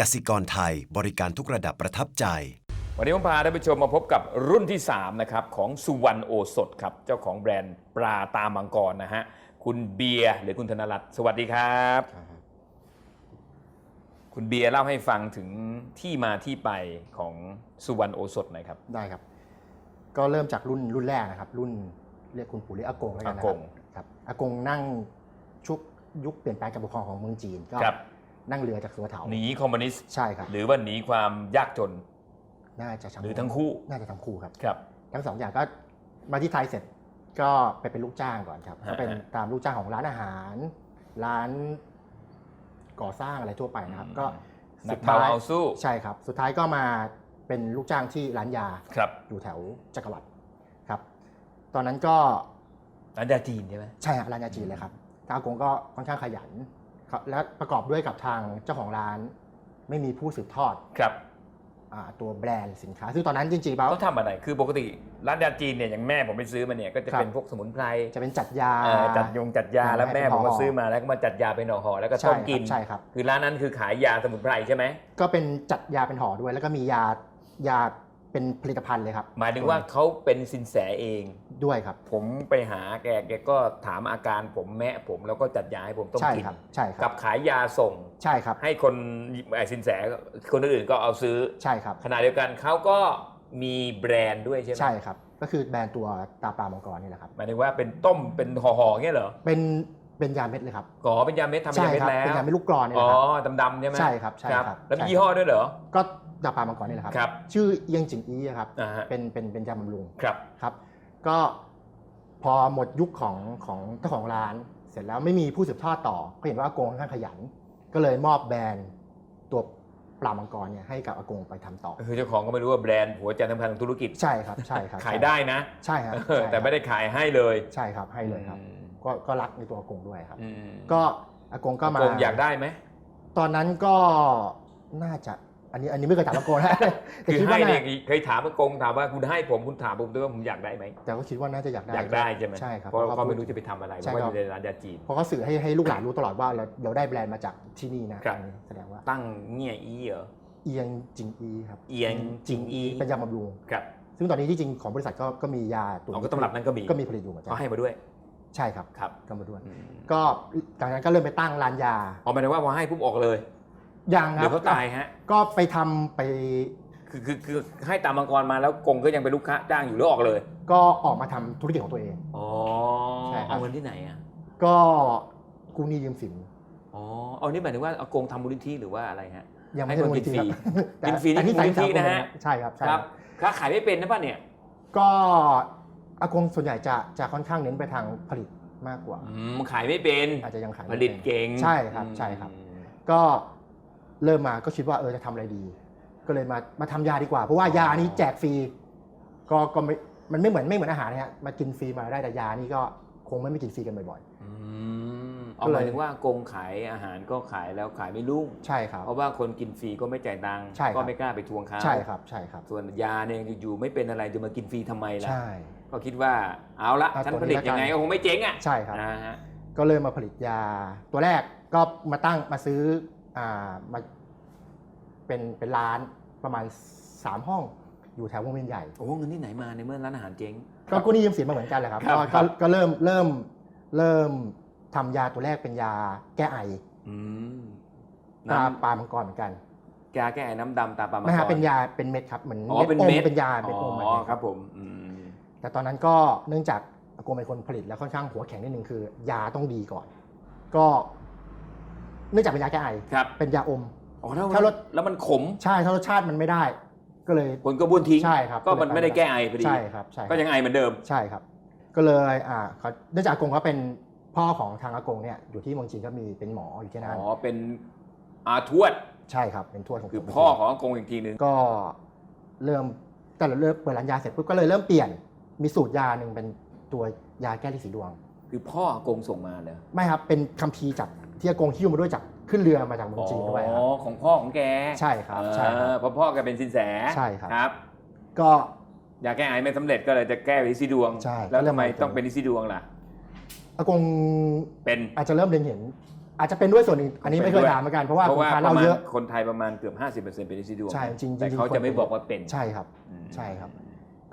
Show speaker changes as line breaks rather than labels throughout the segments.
กสิกรไทยบริการทุกระดับประทับใจ
วันนี้ผมพาท่านผู้ชมมาพบกับรุ่นที่ 3 นะครับ ของสุวรรณโอสถครับ เจ้าของแบรนด์ปลาตามังกรนะฮะ คุณเบียร์หรือคุณธนรัตน์สวัสดีครับ คุณเบียร์เล่าให้ฟังถึงที่มาที่ไปของสุวรรณโอสถหน่อยครับ
ได้ครับ ก็เริ่มจากรุ่นรุ่นแรกนะครับ รุ่นเรียกคุณปู่เรียกอากงแล้วกันนะค
อา
รั
ก
บ
ง
ครับอากงนั่งชุกยุคเปลี่ยนแปลงการปกครองของเมืองจีนก็
ครับ
นั่งเรือจากสัวเถา
หนีคอมมิวนิสต์
ใช่ครับ
หรือว่าหนีความยากจน
น่าจะ
หรือทั้งคู่
น่าจะทั้งคู่ครับ
ครับ
ทั้งสองอย่างก็มาที่ไทยเสร็จก็ไปเป็นลูกจ้างก่อนครับ
ฮะ
ก็เป็นตามลูกจ้างของร้านอาหาร ร้านก่อสร้างอะไรทั่วไปนะครับ ก็
หนั
สุ
ก
ด
เบา
ท้าย
เอาสู้
ใช่ครับ สุดท้ายก็มาเป็นลูกจ้างที่ร้านยา
ครับ
อยู่แถวจักรวรรดิครับ ตอนนั้นก็
ร้านยาจีนใช่ไหม
ใช่ฮะร้านยาจีนเลยครับทางอากงก็ค่อนข้างขยันครับ และประกอบด้วยกับทางเจ้าของร้าน ไม่มีผู้สืบทอด
ครับ
อาตัวแบรนด์สินค้า ซึ่งตอนนั้นจริงๆแล้ว
เขาทำอะไร คือปกติร้านยาจีนเนี่ยอย่างแม่ผมไปซื้อมาเนี่ยก็จะ
ครับ
เป็นพวกสมุนไพร
จะเป็นจัดยา
เอ่อจัดยงจัดยา
อ่า
แล้วแม่
ให้
ผมก็
ห่อ
ซื้อมาแล้วก็มาจัดยาเป็นห่อๆแล้วก็
ใช่
ต้
ค
ม
รับ
กิน
ใช่ครับ
คือร้านนั้นคือขายยาสมุนไพรใช่ไหม
ก็เป็นจัดยาเป็นห่อด้วย แล้วก็มียายา เป็นผลิตภัณฑ์เลยครับ
หมายถึงว่าเขาเป็นสินแสเอง
ด้วยครับ
ผมไปหาแกแกก็ถามอาการผมแมะผมแล้วก็จัดยาให้ผมต้ม
ใช่
กิน
ครับ ใช่ค
กั
รั
บบขายยาส่ง
ใช่ครับ
ให้คนไอ้สินแสคนอื่นๆก็เอาซื้อ
ใช่ครับ
ขณะเดียวกันเขาก็มีแบรนด์ด้วยใช่ไหม
ใช่ครับ ก็คือแบรนด์ตัวตาปลามังกรนี่แหละครับ
หมายถึงว่าเป็นต้มเป็นห่อๆเงี้ยเหรอ
เป็นเป็นยาเม็ดเลยครับ
ก่อเป็นยาเม็ดทำเป็น
ใช่
ยาเม็ด
ครับ
แล้ว
เป็นยาเม็ดลูกกรอนนี่แห
อ๋อ
ละครับ
ดำๆใช่ไหม
ใช่ครับใช่ครับ
แล้วมี
ใช่
ยี่ห้อด้วยเหรอ
ก็ ตาปลามังกรนี่แหละครับ
ครับ
ชื่อเอียงจิงอีอะครับ
อ่าฮะ
เป็นเป็นเป็นยาบำรุง
ครับ
ครับ ก็พอหมดยุคของของเจ้าของร้าน เสร็จแล้วไม่มีผู้สืบทอดต่อ ก็เห็นว่าอากงค่อนข้างขยัน ก็เลยมอบแบรนด์ตัวปลามังกรเนี่ยให้กับอากงไปทำต่อ
คือเจ้าของก็ไม่รู้ว่าแบรนด์หัวใจสำคัญของธุรกิจ
ใช่ครับ ใช่ครับ
ขายได้นะ
ใช่ครับ
เออ
ใช่ครับ
แต่ไม่ได้ขายให้เลย
ใช่ครับให้เลยครับ
อืม
ก็ก็รักในตัวอากงด้วยครับ
อืม
ก็อากงก็มา
อากงอยากได้ไหม
ตอนนั้นก็น่าจะ อันนี้อันนี้ไม่เคยถามอากงนะแต่
คือ
คิด
ให้
ว่า
เนี่ย
น่า
เคยถามอากงถามว่าคุณให้ผมคุณถามผมด้วยว่าผมอยากได้ไหม
แต่ก็คิดว่าน่าจะอยากได้
อยากได้ใช่ไหม
ใช่ครับ
เพราะ
เพราะ
เขา
ว่า
ไม่รู้จะไปทำอะไรเพ
ใช่
ราะว่า
ครับ
อยู่ในร้านยาจีน
เพราะเขาสื่อให้ให้ลูกหลานรู้ตลอดว่าเราเราได้แบรนด์มาจากที่นี่นะครับอันนี้แสดงว่า
ตั้งเงี่ยอีเหรอ
เอียงจิงอีครับ
เอียงจิงอี
เป็นยาบำรุง
ครับ
ซึ่งตอนนี้ที่จริงของบริษัทก็ก็มียาตัว
เอาก็ตำรับนั้นก็มี
ก็มีผลิตอยู่เหมือนกั
เขาให้มาด้วย
ใช่ครับ
ครับ
ก็มาด้วย
อืม
ก็จากนั้นก็เริ่มไปตั้งร้านยา
เอาหมายถึงว่าพอให้ปุ๊บออกเลย
ยัง
ห
ค
รื
รั
อบเขาตายฮะ
ก็ไปทำไป
คือคือคือให้ตามมังกรมาแล้วกงก็ยังเป็นลูกค้าจ้างอยู่หรือออกเลย
ก็ออกมาทำธุรกิจของตัวเอง
อ๋อ
ใช่ครับ
เอาเงินที่ไหนอะ
ก็กู้หนี้ยืมสิน
อ๋อ เอานี่หมายถึงว่าอากงทำมูลนิธิหรือว่าอะไรฮะ
ยังไม่
ให้
ใช่
คน
มูลนิธิครับ
กินฟรี
แต่
กินฟรีนี่
แต่
มูลนิธินะฮะ
ใช่ครับใช่
ค
ค
รั
รั
บบค้าขายไม่เป็นนะป่ะเนี่ย
ก็อากงส่วนใหญ่จะจะค่อนข้างเน้นไปทางผลิตมากกว่า
อืม ขายไม่เป็น
อาจจะยังขาย
ผ
ไม่
ลิต
ป็น
เก่ง
ใช่ครับใช่ครับ
อืม
ก็ เริ่มมาก็คิดว่าเออจะทำอะไรดี ก็เลยมามาทำยาดีกว่า เพราะว่ายานี้แจกฟรีก็ก็ไม่มันไม่เหมือนไม่เหมือนอาหารนะฮะมากินฟรีมาได้แต่ยานี่ก็คงไม่ไม่กินฟรีกันบ่อย
อืมเอาหมายถึงว่ากงขายอาหารก็ขายแล้วขายไม่รุ่ง
ๆใช่ครับ
เพราะว่าคนกินฟรีก็ไม่จ่ายตังค์
ใช่ครับ
ก็ไม่กล้าไปทวงเขา
ใช่ครับใช่ครับ
ส่วนยาเนี่ยอยู่ๆไม่เป็นอะไรจะมากินฟรีทำไมล่ะ
ใช่
ก็คิดว่าเอาละ
เอา
ฉัน
ตัว
ผ
นี้
ลิตยังไง
ละกัน
ก็คงไม่เจ๊งอะ
ใช่ครับ
นะฮะ
ก็เริ่มมาผลิตยา ตัวแรกก็มาตั้งมาซื้อ อ่ามาเป็นเป็นร้านประมาณ 3 ห้องอยู่แถววงเวียนใหญ่
โอ้เงินที่ไหนมาในเมื่อร้านอาหารเจ๊ง
ก็กู้หนี้ยืมสินมาเหมือนกันแหละครับ
ครับ
ก็
ครั
ก็
บ
ก็เริ่มเริ่มเริ่มทำยาตัวแรกเป็นยาแก้ไอ
อืม
ตรา
น้ำ
ปลามังกรเหมือนกัน
ยาแก้ไอน้ำดำตาปลามัง
ไม่
ก
ฮะ
ร
เป็นยาเป็นเม็ดครับเหมือน
อ๋อเป็น
อม
เม็ด
เป็นยาเป็นอม
อ๋อ
อะไเงี้ย
ครับผมอืม
แต่ตอนนั้นก็เนื่องจากอากงเป็นคนผลิตแล้วค่อนข้างหัวแข็งนิดนึงคือ ยาต้องดีก่อน ก็เนื่องจากเป็นยาแก้ไอ
ครับ
เป็นยาอม
อ๋อถ้า
ถ้ารส
แล้วมันขม
ใช่ถ้ารสชาติมันไม่ได้ ก็เลย
คนก็บุญทิ้ง
ใช่ครับ
ก็มันไม่ได้แก้ไอพอดี
ใช่ครับใช่ครับ
ก็ยังไอเหมือนเดิม
ใช่ครับ ก็เลยอ่าเขาเนื่องจากอากงเขาเป็นพ่อของทางอากงเนี่ยอยู่ที่เมืองจีนก็มีเป็นหมออยู่ที่นั่น
อ๋อ เป็นอาทวด
ใช่ครับเป็นทวดของ
คือ
ผม
พ่อของอากงอีกทีหนึ่ง
ก็เริ่มแต่เราเริ่มเปิดร้านยาเสร็จปุ๊บก็เลยเริ่มเปลี่ยนมีสูตรยาหนึ่งเป็นตัวยาแก้ฤทธิ์สีดวง
คือพ่ออากงส่งมาเลย
ไม่ครับเป็นคัมภีร์จาก ที่อากงหิ้วมาด้วยจากขึ้นเรือมาจากเมืองจีนด้วยค
อ๋
รั
อบของพ่อของแก
ใช่ครับใช่ครับ
เออเพราะพ่อแกเป็นสินแส
ใช่ครับ
ครับ
ก็
ยาแก้ไอไม่สำเร็จก็เลยจะแก้ไปที่ซีดวง
ใช่
แล้ว
ก็เลย
ทำไม
มา
ต้องเป็นที่ซีดวงล่ะ
อากง
เป็น
อาจจะเริ่มเล็งเห็น อาจจะเป็นด้วยส่วนหนึ่งอันนี้ไม่เคยถามเหมือนกันเพราะว่า
เพราะว่า
ทาน
ป
เหล้า
ระมาณ
เยอะ
คนไทยประมาณเกือบ 50%เป็นลิซิดวง
ใช่จริงๆ
แต่
จริงๆ
เขา
คน
จะไม่
เป็น
บอกว่าเป็น
ใช่ครับ
อืม
ใช่ครับ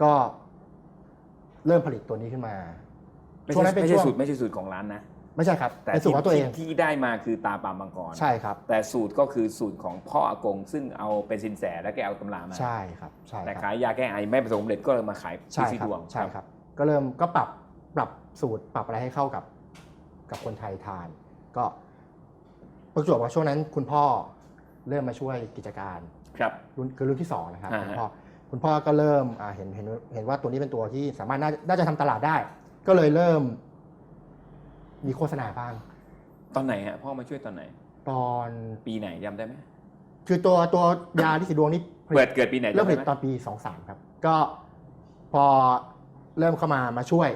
ก็เริ่มผลิตตัวนี้ขึ้นมา
ไม่
ช่วง
ใช่
นั้นเป็น
ไม่
ช่
ใช่
วง
สูตรไม่ใช่สูตรของร้านนะ
ไม่ใช่ครับ
แต่
เป็นสูตรของตัวเอง
ที่ที่ได้มาคือตาปลามังกร
ใช่ครับ
แต่สูตรก็คือสูตรของพ่ออากง ซึ่งเอาเป็นสินแสแล้วแกเอาตำรามา
ใช่ครับใช่
แต่
ครับ
ขายยาแก้ไอไม่ประสบความสำเร็จก็เลยมาขาย
ใช่
ลิซิ
ครับ
ดวง
ใช่ครับ ก็เริ่มก็ปรับปรับสูตรปรับอะไรให้เข้ากับ กับคนไทยทาน ก็ประจวบว่าช่วงนั้น คุณพ่อเริ่มมาช่วยกิจการ
ครับ
รุ่นคือรุ่นที่สองนะครับ
อ่า
คุณ
ฮะ
พ่อคุณพ่อก็เริ่มอ่าเห็นเห็นเห็นว่าตัวนี้เป็นตัวที่สามารถน่าน่าจะทำตลาดได้ ก็เลยเริ่ม มีโฆษณาบ้าง
ตอนไหนฮะพ่อมาช่วยตอนไหน
ตอน
ปีไหนจำได้ไหม
คือตัวตัวยาที่สีดวงนี้ผลิต
เปิดเกิดปีไหน
เริ่ม
จำ
ผ
ได้
ลิต
ไหม
ตอนปี 23 ครับ ก็พอเริ่มเข้ามามาช่วย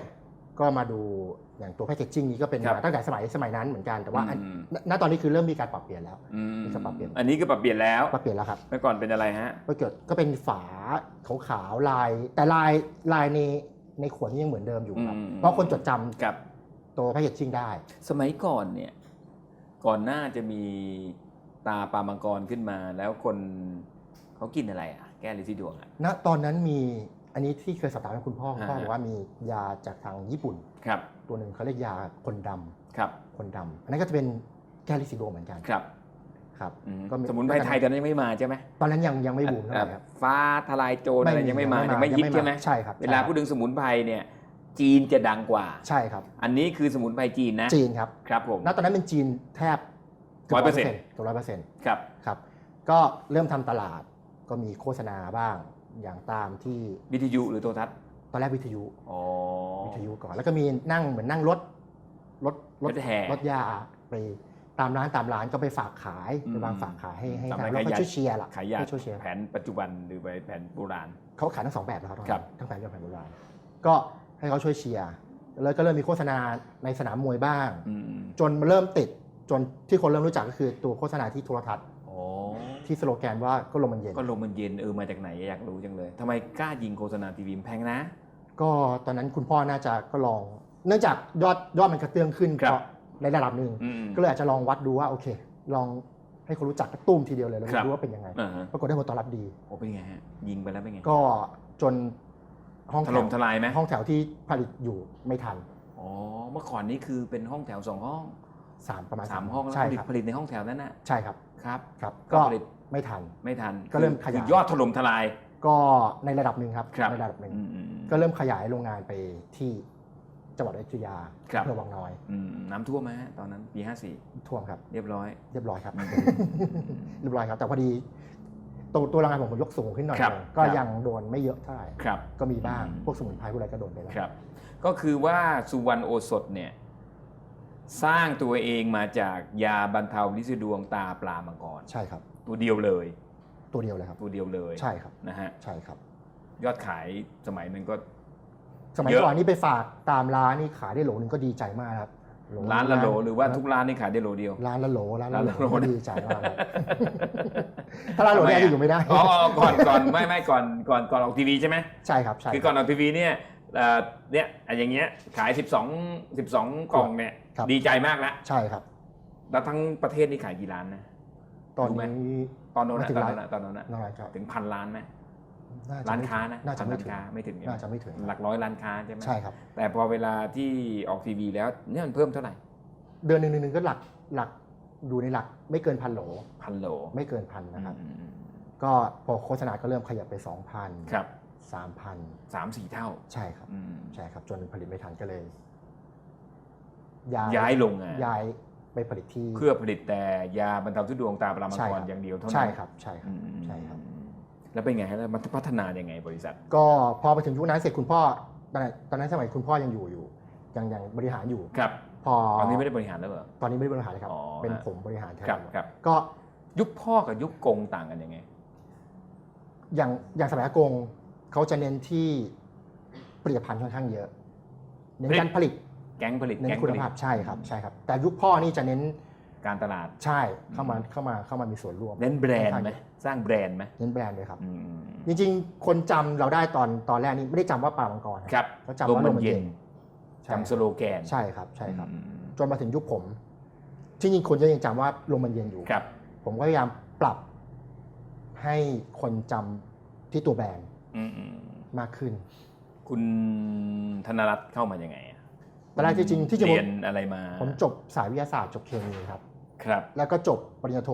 ก็มาดูอย่างตัวแพคเกจจิ้งนี้ก็เป็นมาตั้งแต่สมัยสมัยนั้นเหมือนกันแต่ว่าอัน
อืม
ณณตอนนี้คือเริ่มมีการปรับเปลี่ยนแล้ว
อืม
นี่ก็ปรับเปลี่ยน
อันนี้ก็ปรับเปลี่ยนแล้ว
ปรับเปลี่ยนแล้วครับ
เมื่อก่อนเป็นอะไรฮะ
ก็เกิดก็เป็นฝาขาวๆลาย แต่ลายลายในในขวดนี่ยังเหมือนเดิมอยู่ครับ
อืม
เพราะคนจดจำ
กับ
ตัวแพคเกจจิ้งได้
สมัยก่อนเนี่ยก่อนหน้าจะมีตาปลามังกรขึ้นมา แล้วคนเขากินอะไรอะ แก้ลิซิดวงอะ
ณตอนนั้นมีอันนี้ที่เคยสอบถามกับคุณพ่อคุณพ่อ
อ่า
บอกว่ามียาจากทางญี่ปุ่น
ครับ
ตัวหนึ่งเขาเรียกยาคนดำ
ครับ
คนดำอันนั้นก็จะเป็นแก้ลิซิโดเหมือนกัน
ครับ
ครับ
อืม
ก็มี
สมุนไพรไทยตอนนั้นยังไม่มาใช่ไหม
ตอนนั้นยังยังไม่บูมเท่าไหร่ครับ
ฟ้าทลายโจรอะไรยังไม่มายังไม่ฮิตใช่ไหม
ใช่ครับ
เวลาพูดถึงสมุนไพรเนี่ย จีนจะดังกว่า
ใช่ครับ
อันนี้คือสมุนไพรจีนนะ
จีนครับ
ครับผม
ณตอนนั้นเป็นจีนแทบ
100%
เกือบร้อยเปอร์เซ็นต์
ครับ
ครับ ก็เริ่มทำตลาดก็มีโฆษณาบ้างอย่างตามที่
วิทยุหรือโทรทัศน์
ตอนแรกวิทยุ
อ๋อ
วิทยุก่อน แล้วก็มีนั่งเหมือนนั่งรถรถ
รถแห่
รถยาไปตามร้านตามร้านก็ไปฝากขาย
อืม
ไปวางฝากขายให้ให้
ทำ
ทา
ให้
งแล้วก็
ขายยา
ช่วยเชียร์ล่ะ
ขายยา
ช่วยเชียร์
แผนปัจจุบันหรือแผนโบราณ
เขาขายทั้งสองแบบนะครับ
ครับ
ทั้งแผนกับแผนโบราณก็ ให้เขาช่วยเชียร์แล้วก็เริ่มมีโฆษณาในสนามมวยบ้าง
อืม
จนเริ่มติดจนที่คนเริ่มรู้จักก็คือตัวโฆษณาที่โทรทัศน์
โอ้
ที่สโลแกนว่าก็ลมมันเย็น
ก็ลมมันเย็นเออมาจากไหนอยากรู้จังเลยทำไมกล้ายิงโฆษณาทีวีมันแพงนะ
ก็ตอนนั้นคุณพ่อน่าจะก็ลอง เนื่องจากยอดยอดมันกระเตื้องขึ้น
ครับ
ก็ในระดับหนึ่ง
อืม
ก็เลยอาจจะลองวัดดูว่าโอเค ลองให้คนรู้จักกระตุ้มทีเดียวเลยแล้ว
ครับ
ดูว่าเป็นยังไง
อ่าฮะ
ปรากฏได้ผลตอบรับดี
โอ้เป็นไงฮะยิงไปแล้วเป็นไง
ก็จน ห้อง
ถ
แถว
ล่มทลายไหม
ห้องแถวที่ผลิตอยู่ไม่ทัน
อ๋อเมื่อก่อนนี้คือเป็นห้องแถวสองห้อง
สามประมาณ
สามห้องแล้ว
ใช่
ผลิต
ครับ
ผลิตในห้องแถวนั้นน่ะ
ใช่ครับ
ครับ
ครับ
ก็
ก็
ผลิต
ไม่ทัน
ไม่ทัน
ก็เริ่ม
คือ
ขยาย
คือยอดถล่มทลาย
ก็ในระดับหนึ่งครับ
ครับ
ในระดับหนึ่ง
อืมอืม
ก็เริ่มขยายโรงงานไปที่จังหวัดอยุธยา
ครับ
อำเภอวังน้อย
อืมน้ำท่วมไหมฮะตอนนั้นปีห้าสี่
ท่วมครับ
เรียบร้อย
เรียบร้อยครับ
อืม
เรียบร้อยครับ แต่พอดี ตัวตัวโรงงานผมผมยกสูงขึ้นหน่อย
ครับ
หนึ่งก็
ครับ
ยังโดนไม่เยอะเท่าไหร่
ครับ
ก็มีบ้าง
อืม
พวกสมุนไพรพวกอะไรก็โดนไปแล้ว
ครับ ก็คือว่าสุวรรณโอสถเนี่ยสร้างตัวเองมาจากยาบรรเทาลิซิดวงตาปลามังกร
ใช่ครับ
ตัวเดียวเลย
ตัวเดียวเลยครับ
ตัวเดียวเลย
ใช่ครับ
นะฮะ
ใช่ครับ
ยอดขายสมัยหนึ่งก็
สมัย
เยอะ
ก่อนนี่ไปฝากตามร้านนี่ขายได้โหลนึงก็ดีใจมากครับโร้า
นละโหลหรือว่าทุกร้านนี่ขายได้โหลเดียว
ร้านละโหลร้านละ
ร้าน
โหล
ละโหล
ก็ดีใจมากเลยถ้าร้านโหลเนี่ย
ทำไมอะ
อยู่ไม่ได้
อ๋ออ๋อก่อนก่อนไม่ไม่ก่อนก่อนก่อนออกทีวีใช่ไหม
ใช่ครับใช่
คือก่อนออกทีวีเนี่ยเอ่อเนี่ยอะอย่างเงี้ยขาย 12 12 กล่องเนี่ย
ครับ
ดีใจมากแล้ว
ใช่ครับ
แล้วทั้งประเทศนี่ขายกี่ล้านนะ
ตอน
รู้ไหม
นี้
ตอนโน้น
ไม่
นะ
ถึง
ตอน
ล้าน
โน้นนะตอนโน้นนะ
น่าจะ
ถึงพันล้านไหม
น่าจะ
ร้าน
ไม่
ค้านะ
น่าจะ
พั
ไม่
ร้าน
ถึง
ค้าไม่ถึงใช่ไหม
น่าจะไม่ถึง
หลักร้อยร้านค้าใช่ไหม
ใช่ครับ
แต่พอเวลาที่ออกทีวีแล้วเนี่ยมันเพิ่มเท่าไหร่
เดือนหนึ่งหนึ่งก็หลักหลักดูในหลักไม่เกินพันโหล
พันโหล
ไม่เกินพันนะครับ
อืมอืม
ก็พอโฆษณาก็เริ่มขยับไป2,000
ครับ
3,000
สามสี่เท่า
ใช่ครับ
อืม
ใช่ครับ จนผลิตไม่ทันก็เลย
ย้ายลงอะ
ย้ายไปผลิตที่
เพื่อผลิตแต่ยาบรรเทาทุดวงตาปลามัง
ใช่
ก
ค
ร
รับ
อย่างเดียวเท่านั้น
ใช่ครับ ใช่ค
อื
รับ
ม
ใช่ครับ
แล้วเป็นไงฮะแล้วมันพัฒนายังไงบริษัท
ก็พอไปถึงยุคนั้นเสร็จคุณพ่อตอนนั้นตอนนั้นสมัยคุณพ่อยังอยู่อยู่ยังยังบริหารอยู่
ครับ
พอ
ตอนนี้ไม่ได้บริหารแล้วเหรอ
ตอนนี้ไม่ได้บริหารเลยครับ
อ๋อ
เป็น
ฮะ
ผมบริหารแทน
ครับครับ
ก็
ยุคพ่อกับยุคกงต่างกันยังไง
อย่างอย่างสมัยอากงเขาจะเน้นที่ผลิตภัณฑ์ค่อนข้างเยอะ เน้นการผลิต
แก๊งผลิต
เน้
แก๊
น
ง
คุ
ผ
ณ
ลิต
ภาพใช่ครับใช่ครับ แต่ยุคพ่อนี่จะเน้น
การตลาด
ใช่เข้ามาเข้ามาเข้ามามีส่วนร่วม
เน้นแบรนด์ไหมสร้างแบรนด์ไหม
เน้นแบรนด์เลยครับ
อืม
จริงๆ คนจำเราได้ตอนตอนแรกนี่ไม่ได้จำว่าปลามังกร
ครับ
เขาจำ
ลม
ว่า
มั
ล
น
มมัน
เย็
เย็
น
นใช่
จำสโลแกน
ใช่ครับใช่ครับ
อืม
จนมาถึงยุคผมที่จริงคนจะยังจำว่าลมมันเย็นอยู่
ครับ
ผมก็พยายามปรับให้คนจำที่ตัวแบรนด์
อืมอืม
มากขึ้น
คุณธนรัตน์เข้ามายังไงอะ
ตอนแรกที่จริงที่จริงผม
เรียนอะไรมา
ผมจบสายวิทยาศาสตร์จบเคมีครับ
ครับ
แล้วก็จบปริญญาโท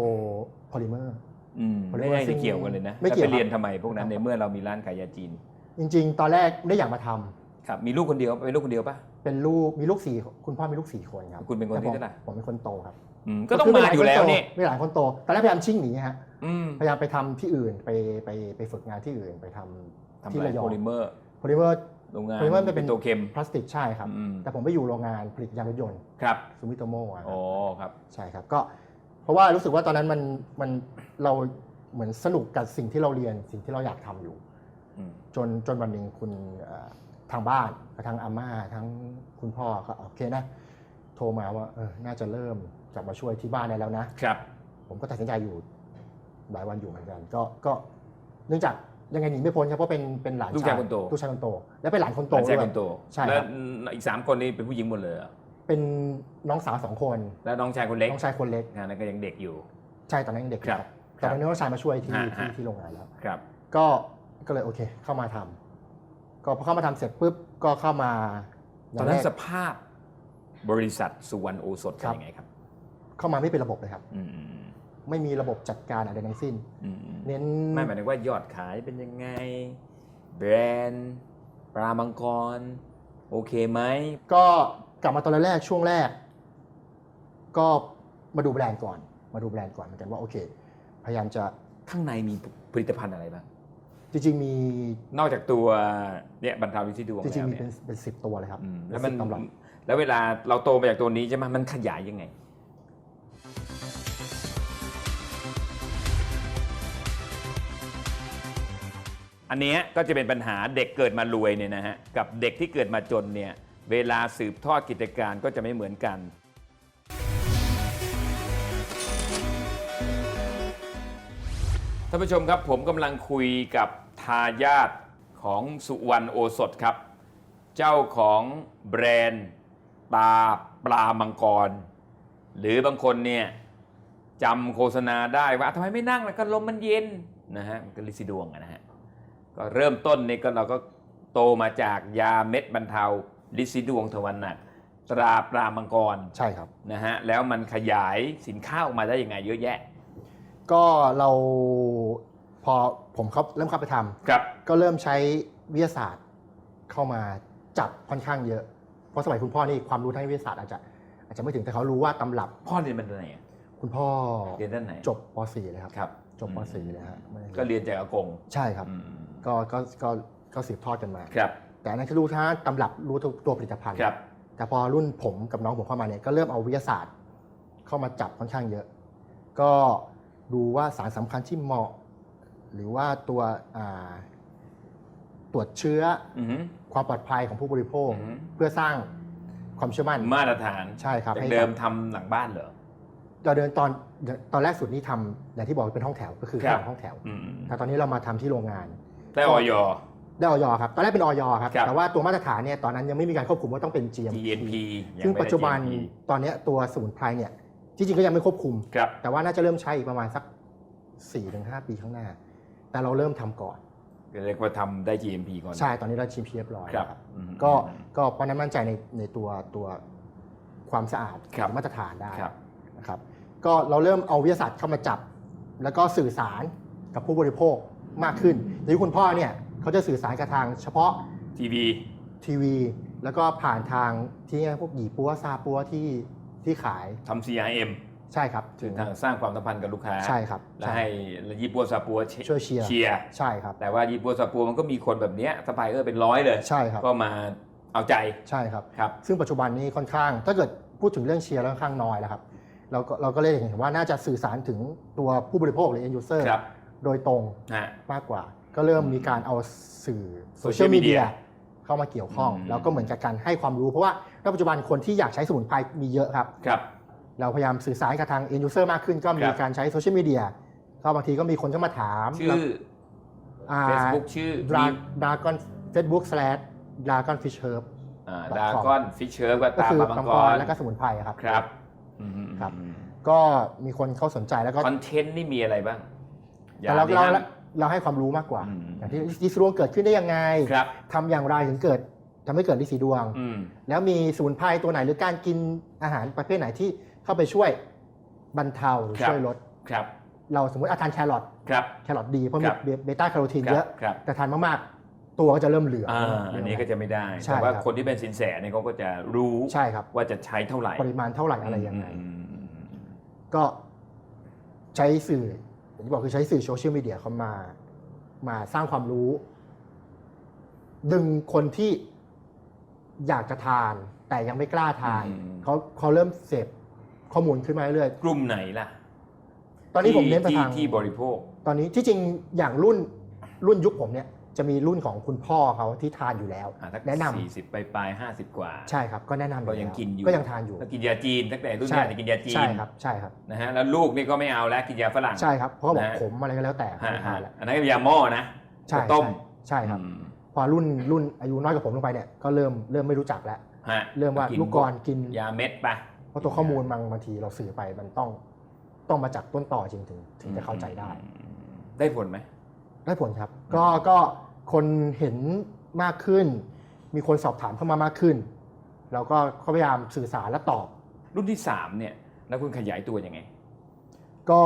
โพลิเมอร์
อืม
ผมเรี
ไม่
ยกว่า
ได้เกี่ยวกันเลยนะ
ไม่เกี่ยว
แล้วไปเรียน
ครับ
ทำไมพวกนั้น
ครับ
ในเมื่อเรามีร้านขายยาจีน
จริง ๆ ตอนแรกไม่ได้อยากมาทำ
ครับมีลูกคนเดียวเป็นลูกคนเดียวปะ
เป็นลูกมีลูกสี่คุณพ่อมีลูกสี่คนครับ
คุณเป็นคนที่
แต่ผม
เท่าไหร่
ผมเป็นคนโตครับ
อืมก็ต้องมาอยู่แล้วนี่
มีหลายคนโตตอนแรกพยายามชิ่งหนีฮะ
อืม
พยายามไปทำที่อื่นไปไปไปฝึกงานที่อื่นไปทำ
ทำ
ที่
อะไร
ระยอง
โพลิเมอร์
โพลิเมอร์
โรงงาน
โพลิเมอร์มันเป็น
ตัวเค็ม
พลาสติกใช่ครับ
อืม
แต่ผมไปอยู่โรงงานผลิตยางรถยนต์
ครับ
ซูมิโตโมะครับ
โอ้ครับ
ใช่ครับก็เพราะว่ารู้สึกว่าตอนนั้นมันมันเราเหมือนสนุกกับสิ่งที่เราเรียนสิ่งที่เราอยากทำอยู่
อืม
จนจนวันหนึ่งคุณเอ่อทางบ้านกับทางอาม่าทั้งคุณพ่อก็โอเคนะโทรมาว่าเออน่าจะเริ่มกลับมาช่วยที่บ้านได้แล้วนะ
ครับ
ผมก็ตัดสินใจอยู่หลายวันอยู่เหมือนกัน ก็ก็เนื่องจาก ยังไงหนีไม่พ้นครับเพราะเป็นเป็นหลาน
ลูกชายคนโต
ลูกชายคนโต และเป็นหลานคนโต
หลานชาย
ด้วย
คนโต
ใช่ครับ
แล้วอีกสามคนนี้เป็นผู้หญิงหมดเลยเหรอ
เป็นน้องสาวสองคน
แล้วน้องชายคนเล็ก
น้องชายคนเล็ก
งานนั้นก็ยังเด็กอยู่
ใช่ตอนนั้นยังเด็กอยู่
ครับ
แต่ตอนนี้น้องชายมาช่วยที่
ฮะ
ที่
ฮะ
ที่โรงงานแล้ว
ครับ
ก็ก็เลยโอเค เข้ามาทำก็พอเข้ามาทำเสร็จปุ๊บก็เข้ามา
ตอนนั้น
ย่าง
ส
แรก
ภาพบริษัทสุวรรณโอสถเป็น
ครับ
ยังไงครับ
เข้ามาไม่เป็นระบบเลยครับ
อืมอืม
ไม่มีระบบจัดการอะไรทั้งสิ้น
อืมอืม
เน้น
ไม่หมายถึงว่ายอดขายเป็นยังไง แบรนด์ปลามังกร โอเคไหม
ก็กลับมาตอนแรกช่วงแรก ก็มาดูแบรนด์ก่อน มาดูแบรนด์ก่อนเหมือนกันว่าโอเค พยายามจะ
ข้างในมีผลิตภัณฑ์อะไรบ้าง
จริงๆมี
นอกจากตัวเนี่ยบรรเทาวิธีดวง
จริงๆมี
แล้ว
เป็
เนี่
น
ย
เป็นสิบตัวเลยครับ
อืม
เป็
แล้ว
น
มั
สิ
น
บตำรับ
แล้วเวลาเราโตมาจากตัวนี้ใช่ไหมมันขยายยังไง อันนี้ก็จะเป็นปัญหาเด็กเกิดมารวยเนี่ยนะฮะกับเด็กที่เกิดมาจนเนี่ยเวลาสืบทอดกิจการก็จะไม่เหมือนกัน ท่านผู้ชมครับผมกำลังคุยกับทายาทของสุวรรณโอสถครับ เจ้าของแบรนด์ตาปลามังกร หรือบางคนเนี่ยจำโฆษณาได้ว่าทำไมไม่นั่งล่ะก็ลมมันเย็นนะฮะมันก็ลิซิดวงนะฮะ ก็เริ่มต้นนี่ก็เราก็โตมาจากยาเม็ดบรรเทาลิซิดวงทวันหนัก ตราปลามังกร
ใช่ครับ
นะฮะแล้วมันขยายสินค้าออกมาได้ยังไงเยอะแยะ
ก็เราพอผมเขาเริ่มเข้าไปทำ
ครับ
ก็เริ่มใช้วิทยาศาสตร์เข้ามาจับค่อนข้างเยอะ เพราะสมัยคุณพ่อนี่ความรู้ทางวิทยาศาสตร์อาจจะอาจจะไม่ถึงแต่เขารู้ว่าตำรับ
พ่อเรียนเป็นไหนอะ
คุณพ่อ
เรียนด้านไหน
จบป .4 เลยครับ
ครับ
จบป .4 เลยฮะไม่ได้
ก็เรียนจากอากง
ใช่ครับ
อืม
ก็ก็ก็ก็สืบทอดกันมา
ครับ
แต่อันนั้นคือรู้ทั้งตำรับรู้ทุกตัวผลิตภัณฑ์
ครับ
แต่พอรุ่นผมกับน้องผมเข้ามาเนี่ยก็เริ่มเอาวิทยาศาสตร์ เข้ามาจับค่อนข้างเยอะ ก็ดูว่าสารสำคัญที่เหมาะ หรือว่าตัวอ่าตรวจเชื้อ
อือหือ
ความปลอดภัยของผู้บริโภค
อือฮึ
เพื่อสร้างความเชื่อมั่น
มาตรฐาน
ใช่ครับ
จาก
ให้
เดิ
กับ
มทำหลังบ้านเหรอ
เราเดินตอนตอนแรกสุดนี่ทำอย่างที่บอกเป็นห้องแถวก็คือ
ครับ
แค่ห้องแถว
อืม
แต่ตอนนี้เรามาทำที่โรงงาน
ได้ออย
ได้ออยครับตอนแรกเป็นออยครับ
ครับ
แต่ว่าตัวมาตรฐานเนี่ยตอนนั้นยังไม่มีการควบคุมว่าต้องเป็น GMP
GNP
ซึ่ง
ยังไม่ได้
ปัจจุบัน
GNP
ตอนเนี้ยตัวสมุนไพรเนี่ยจริงๆก็ยังไม่ควบคุม
ครับ
แต่ว่าน่าจะเริ่มใช้อีกประมาณสัก 4-5 ปีข้างหน้า แต่เราเริ่มทำก่อน
เรียกว่าทำได้ GMP ก่อน
ใช่ตอนนี้เรา GMP เรียบร้อย
ครับ
แล้ว
อืม
ก็ก็เพราะนั้นมั่นใจในในตัวตัวความสะอาด
ครับ
มาตรฐานได้
ครับ
นะครับก็เราเริ่มเอาวิทยาศาสตร์เข้ามาจับ แล้วก็สื่อสารกับผู้บริโภค มากขึ้นโดยคุณพ่อเนี่ยเขาจะสื่อสารกับทางเฉพาะ
ทีวี
ทีวี แล้วก็ผ่านทางที่พวกหยีปัวซาปัวที่ที่ขาย
ทำ CRM
ใช่ครับ
ถึงทางสร้างความสัมพันธ์กับลูกค้า
ใช่ครับ
และ
ใช่
ให้ยี่ปัวซาปัว
ช่วยเชียร์
เชียร์
ใช่ครับ
แต่ว่ายี่ปัวซาปัวมันก็มีคนแบบเนี้ยสไปเออร์เป็นร้อยเลย
ใช่ครับ
ก็มาเอาใจ
ใช่ครับ
ครับ
ซึ่งปัจจุบันนี้ค่อนข้าง ถ้าเกิดพูดถึงเรื่องเชียร์แล้วค่อนข้างน้อยแล้วครับเราก็เราก็เลยเห็นว่าน่าจะสื่อสารถึงตัวผู้บริโภคหรือ end user
ครับ
โดยตรง
ฮะ
มากกว่า ก็เริ่มมีการเอาสื่อโซเชีย
Social
ลมีเดีย
media
เข้ามาเกี่ยวข้อง
อืม
แล้วก็เหมือนกับการให้ความรู้ เพราะว่าในปัจจุบันคนที่อยากใช้สมุนไพรมีเยอะครับ
ครับ
เราพยายามสื่อสารกับทาง end user มากขึ้น ก็มี
ครับ
การใช้โซเชียลมีเดียก็บางทีก็มีคนเข้ามาถาม
ชื่อ
อ่า
Facebook ชื่อ
ดราดากอนเฟซบุ๊กสแลดดากอนฟิชเฮิร์บ
ดากอนฟิชเชอร์ก็
ก็
ตาม
คือ
ปลามั
มั
ง
ง
ก
ก
ร
รและก็สมุนไพรครับ
ครับอืม
ครับ
อืม
ก็มีคนเขาสนใจแล้วก็
คอนเทนต์นี่มีอะไรบ้าง
แต่เรา
อย่
เรา
งนี้นะ
เราให้ความรู้มากกว่า
อืม
อย่างที่ลิซีดวงเกิดขึ้นได้ยังไง
ครับ
ทำอย่างไรถึงเกิดทำให้เกิดลิซีดวง
อืม
แล้วมีสมุนไพรตัวไหนหรือการกินอาหารประเภทไหนที่เข้าไปช่วยบรรเทาหรือ
ครับ
ช่วยลด
ครับ
เราสมมติอาทานแครอท
ครับ
แครอทดีเพราะ
ค
มี
รับ
เบต้าแคโรทีน
ครับ
เยอะ
ครับ
แต่ทานมากๆ ตัวก็จะเริ่มเหลือง
อ่าอันนี้ก็จะไม่ได้
ใช่
แต่ว่า
ครับ
คนที่เป็นสินแสเนี่ยเขาก็จะรู้
ใช่ครับ
ว่าจะใช้เท่าไหร่
ปริมาณเท่าไหร่อะไรยังไง
อืมอืมอืม
ก็ใช้สื่อ อย่างที่บอกคือใช้สื่อโซเชียลมีเดียเข้ามา มาสร้างความรู้ ดึงคนที่อยากจะทาน แต่ยังไม่กล้าทานเขาเขาเริ่มเสพข้อมูลขึ้นมาเรื่อย
กลุ่มไหนล่ะ
ๆตอนนี้ผม
ที่
เน้นไป
ที่
ทาง
ที่บริโภค
ตอนนี้ที่จริงอย่างรุ่นรุ่นยุคผมเนี่ย จะมีรุ่นของคุณพ่อเขาที่ทานอยู่แล้ว
อ่าสัก
แนะนำ
สี่สิบปลายๆห้าสิบกว่า
ใช่ครับก็แนะนำ
ก็ยัง
แล้ว
กินอยู่
ก็ยังทานอยู่
แล้วกินยาจีนตั้งแต่รุ่น
ใช่
แรกจะกินยาจีน
ใช่ครับใช่ครับ
นะฮะแล้วลูกนี่ก็ไม่เอาแล้วกินยาฝรั่ง
ใช่ครับเพราะเขาบอก
นะ
ขมอะไรก็แล้วแต่
ฮะ
ไม่ทา
ฮะ
นแล้ว
อันนั้นก็ยาหม้อนะ
ใช่
ข้าวต้ม
ใช่ครับ
อืม
พอรุ่นรุ่นอายุน้อยกว่าผมลงไปเนี่ยก็เริ่มเริ่มไม่รู้จักแล้ว
ฮะ
เริ่มว่า
กิน
ลูกกรกิน
ยาเม็ดไป
เพราะตัวข้อมูลบางบางทีเราสื่อไปมันต้องต้องมาจากต้นต่อจริงถึงถึงจะเข้าใจได้
อืมได้ผลไหม
ได้ผลครับ ก็ก็ คนเห็นมากขึ้น มีคนสอบถามเข้ามามากขึ้น เราก็พยายามสื่อสารและตอบ
รุ่นที่สามเนี่ย แล้วคุณขยายตัวยังไง
ก็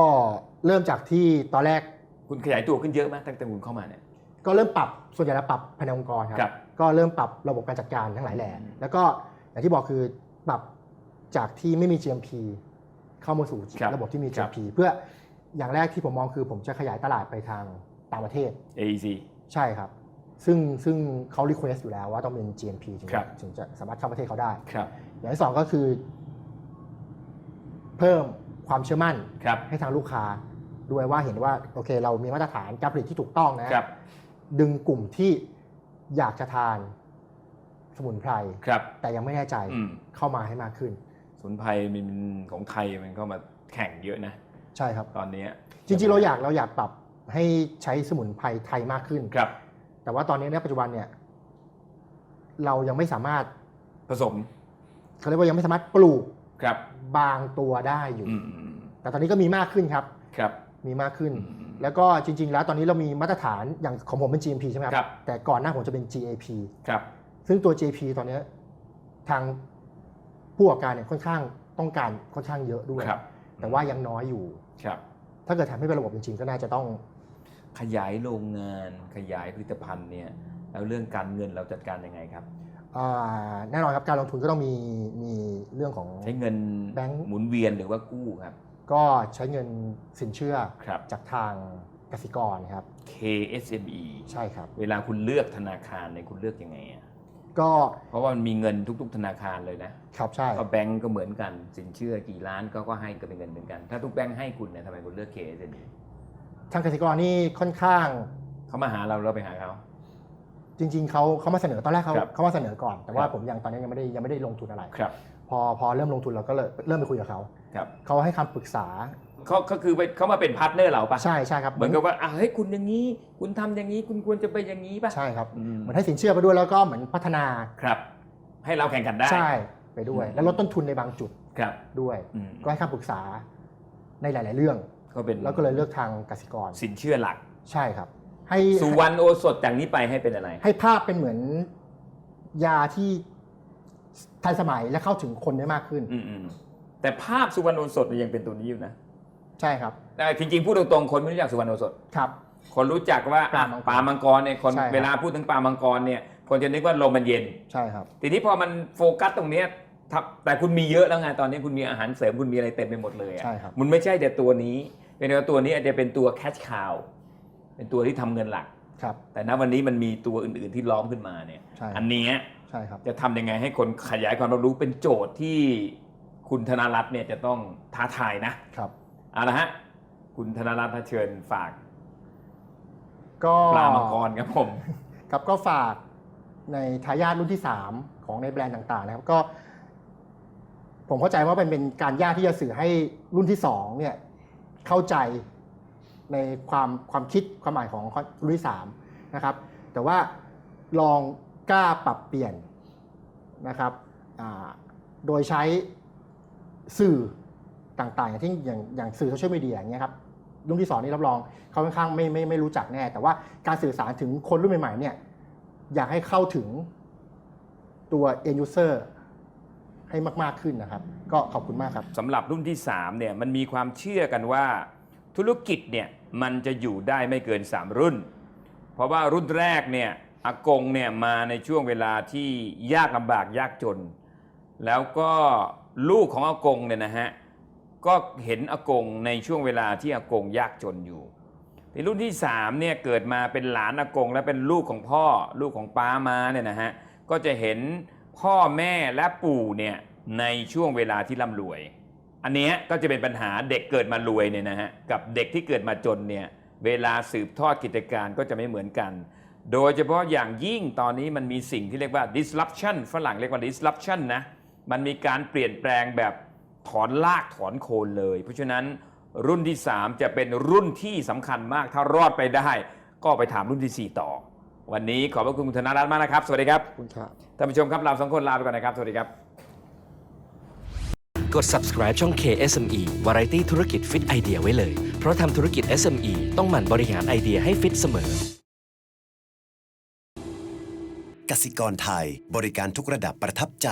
เริ่มจากที่ตอนแรก
คุณขยายตัวขึ้นเยอะไหมตั้งแต่คุณเข้ามาเนี่ย
ก็เริ่มปรับส่วนใหญ่แล้วปรับภายในองค์กรครั
ครับ
ก็เริ่มปรับระบบการจัดการทั้งหลายแหล่
อืม
แล้วก็อย่างที่บอกคือปรับจากที่ไม่มี GMP เข้ามาสู่
ครับ
ระบบที่มี
ครับ
GMP เพื่ออย่างแรกที่ผมมองคือผมจะขยายตลาดไปทางต่างประเทศ
AEC
ใช่ครับ ซึ่งซึ่งเขา request อยู่แล้วว่าต้องเป็น GMP ถึง
ครั
จะ
บ
ถึงจะสามารถเข้าประเทศเขาได้
ครับ
อย่างที่สองก็คือ เพิ่มความเชื่อมั่น
ครับ
ให้ทางลูกค้าด้วยว่าเห็นว่าโอเค เรามีมาตรฐานการผลิตที่ถูกต้องนะ
ครับ
ดึงกลุ่มที่อยากจะทานสมุนไพร
ครับ
แต่ยังไม่แน่ใจ
อืม
เข้ามาให้มากขึ้น
สมุนไพรมันของไทยมันเข้ามาแข่งเยอะนะ
ใช่ครับ
ตอนนี้
จริงๆ เราอยากเราอยากปรับ ให้ใช้สมุนไพรไทยมากขึ้น
ครับ
แต่ว่าตอนนี้ในปัจจุบันเนี่ย เรายังไม่สามารถ
ผสม
เขาเรียกว่ายังไม่สามารถปลูก
ครับ
บางตัวได้อยู่
อืมอืม
แต่ตอนนี้ก็มีมากขึ้นครับ
ครับ
มีมากขึ้น
อืม
แล้วก็จริง ๆ แล้วตอนนี้เรามีมาตรฐานอย่างของผมเป็น GMP ใช่ไหมค
ครั
รับ แต่ก่อนหน้าผมจะเป็น GAP
ครับ
ซึ่งตัว GAP ตอนนี้ทางผู้ประกอบการเนี่ยค่อนข้างต้องการค่อนข้างเยอะด้วย
ครับ
แต่ว่ายังน้อยอยู่
ครับ
ถ้าเกิดทำให้เป็นระบบจริงๆ ก็น่าจะต้อง
ขยายโรงงานขยายผลิตภัณฑ์เนี่ยแล้วเรื่องการเงินเราจัดการยังไงครับ
อ่าแน่นอนครับการลงทุนก็ต้องมีมีเรื่องของ
ใช้เงิน
แบงค์
หมุนเวียนหรือว่ากู้ครับ
ก็ใช้เงินสินเชื่อ
ครับ
จากทางกสิกรครับ
KSME
ใช่ครับ
เวลาคุณเลือกธนาคารเนี่ยคุณเลือกยังไงอะ
ก็
เพราะว่ามันมีเงินทุก ๆ ธนาคารเลยนะครับ
ใช่
ก็แบงก์ก็เหมือนกันสินเชื่อกี่ล้านก็ก็ให้ก็เป็นเงินเหมือนกัน ถ้าทุกแบงก์ให้คุณเนี่ยทำไมคุณเลือก KSME
ทางกสิกรนี่ค่อนข้าง
เขามาหาเราเราไปหาเขา
จริง ๆเขาเขามาเสนอตอนแรกเขา
ครับ
เขามาเสนอก่อนแต่ว่า
ครับ
ผมยังตอนนี้ยังไม่ได้ยังไม่ได้ลงทุนอะไร
ครับ
พอพอเริ่มลงทุนเราก็เลยเริ่มไปคุยกับเขา
ครับ
เขาให้คำปรึกษา
เขาเขาคือไปเขามาเป็นพาร์ทเนอร์เราปะ
ใช่ใช่ครับ
เหมือนกับว่าอะเฮ้ยคุณอย่างนี้ คุณทำอย่างนี้ คุณควรจะไปอย่างนี้ปะ
ใช่ครับ
อืม
เหมือนให้สินเชื่อไปด้วยแล้วก็เหมือนพัฒนา
ครับ ให้เราแข่งขันได้
ใช่ไปด้วย
อืม
แล้วลดต้นทุนในบางจุด
ครับ
ด้วย
อืม
ก็ให้คำปรึกษาในหลาย ๆ เรื่อง
ก็เป็น
แล้วก็เลยเลือกทางกสิกร
สินเชื่อหลัก
ใช่ครับ ให้
สุวรรณโอสถจากนี้ไปให้เป็นอะไร
ให้ภาพเป็นเหมือนยาที่ทันสมัยและเข้าถึงคนได้มากขึ้น
อืมอืมแต่ภาพสุวรรณโอสถเนี่ยยังเป็นตัวนี้อยู่นะ
ใช่ครับ
แต่จริงๆพูดตรงๆคนไม่รู้จักสุวรรณโอสถ
ครับ
คนรู้จักว่า
ปลา
อะ
มังกร
ปลามังกรเนี่ยคน
ใช่ครับ
เวลาพูดถึงปลามังกรเนี่ย คนจะนึกว่าลมมันเย็น
ใช่ครับ
ทีนี้พอมันโฟกัสตรงเนี้ยทับแต่คุณมีเยอะแล้วไงตอนนี้คุณมีอาหารเสริมคุณมีอะไรเต็มไปหมดเลยอะ
ใช่ครับ
มันไม่ใช่แต่ตัวนี้ เป็นว่าตัวนี้อาจจะเป็นตัวแคชคาวเป็นตัวที่ทำเงินหลัก
ครับ
แต่ณวันนี้มันมีตัวอื่นๆที่ล้อมขึ้นมาเนี่ย
ใช่ครับ
อันเนี้ย
ใช่ครับ
จะทำยังไงให้คนขยายความรับรู้เป็นโจทย์ที่คุณธนารัตน์เนี่ยจะต้องท้าทายนะครับเอาละฮะคุณธนารัตน์ถ้าเชิญฝาก
ก็
ปลามังกรครับผม
ครับก็ฝากในทายาทรุ่นที่ 3 ของในแบรนด์ต่างๆนะครับก็ ผมเข้าใจว่าเป็นเป็นการยากที่จะสื่อให้รุ่นที่2เนี่ย เข้าใจในความความคิดความหมายของรุ่นที่3นะครับ แต่ว่าลองกล้าปรับเปลี่ยนนะครับโดยใช้สื่อต่างๆ อย่างที่อย่างอย่างสื่อโซเชียลมีเดียอย่างเงี้ยครับรุ่นที่สองนี่รับรองเขาค่อนข้างไม่ไม่ไม่รู้จักแน่ แต่ว่าการสื่อสารถึงคนรุ่นใหม่ๆเนี่ยอยากให้เข้าถึงตัว end user ให้มาก ๆขึ้นนะครับ ก็ขอบคุณมากครับ
สำหรับรุ่นที่3เนี่ยมันมีความเชื่อกันว่า ธุรกิจเนี่ยมันจะอยู่ได้ไม่เกิน 3 รุ่น เพราะว่ารุ่นแรกเนี่ยอากงเนี่ยมาในช่วงเวลาที่ยากลำบากยากจน แล้วก็ลูกของอากงเนี่ยนะฮะก็เห็นอากงในช่วงเวลาที่อากงยากจนอยู่ในรุ่นที่3เนี่ยเกิดมาเป็นหลานอากงและเป็นลูกของพ่อ ลูกของป้ามาเนี่ยนะฮะก็จะเห็น พ่อแม่และปู่เนี่ยในช่วงเวลาที่ร่ำรวย อันนี้ก็จะเป็นปัญหาเด็กเกิดมารวยเนี่ยนะฮะกับเด็กที่เกิดมาจนเนี่ยเวลาสืบทอดกิจการก็จะไม่เหมือนกัน โดยเฉพาะอย่างยิ่งตอนนี้มันมีสิ่งที่เรียกว่า disruption ฝรั่งเรียกว่า disruption นะมันมีการเปลี่ยนแปลงแบบถอนลากถอนโคนเลย เพราะฉะนั้นรุ่นที่ 3 จะเป็นรุ่นที่สำคัญมากถ้ารอดไปได้ ก็ไปถามรุ่นทีสี่4 ต่อ วันนี้ขอบพระคุณคุณธนรัตน์มากนะครับ สวัสดีครับ
ขอบคุณครับ
ท่านผู้ชมครับเราสองคนลาไปก่อนนะครับ สวัสดีครับ
กด subscribe ช่อง KSME Variety ธุรกิจฟิตไอเดียไว้เลย เพราะทำธุรกิจ SME ต้องหมั่นบริหารไอเดียให้ฟิตเสมอ
กสิกรไทยบริการทุกระดับประทับใจ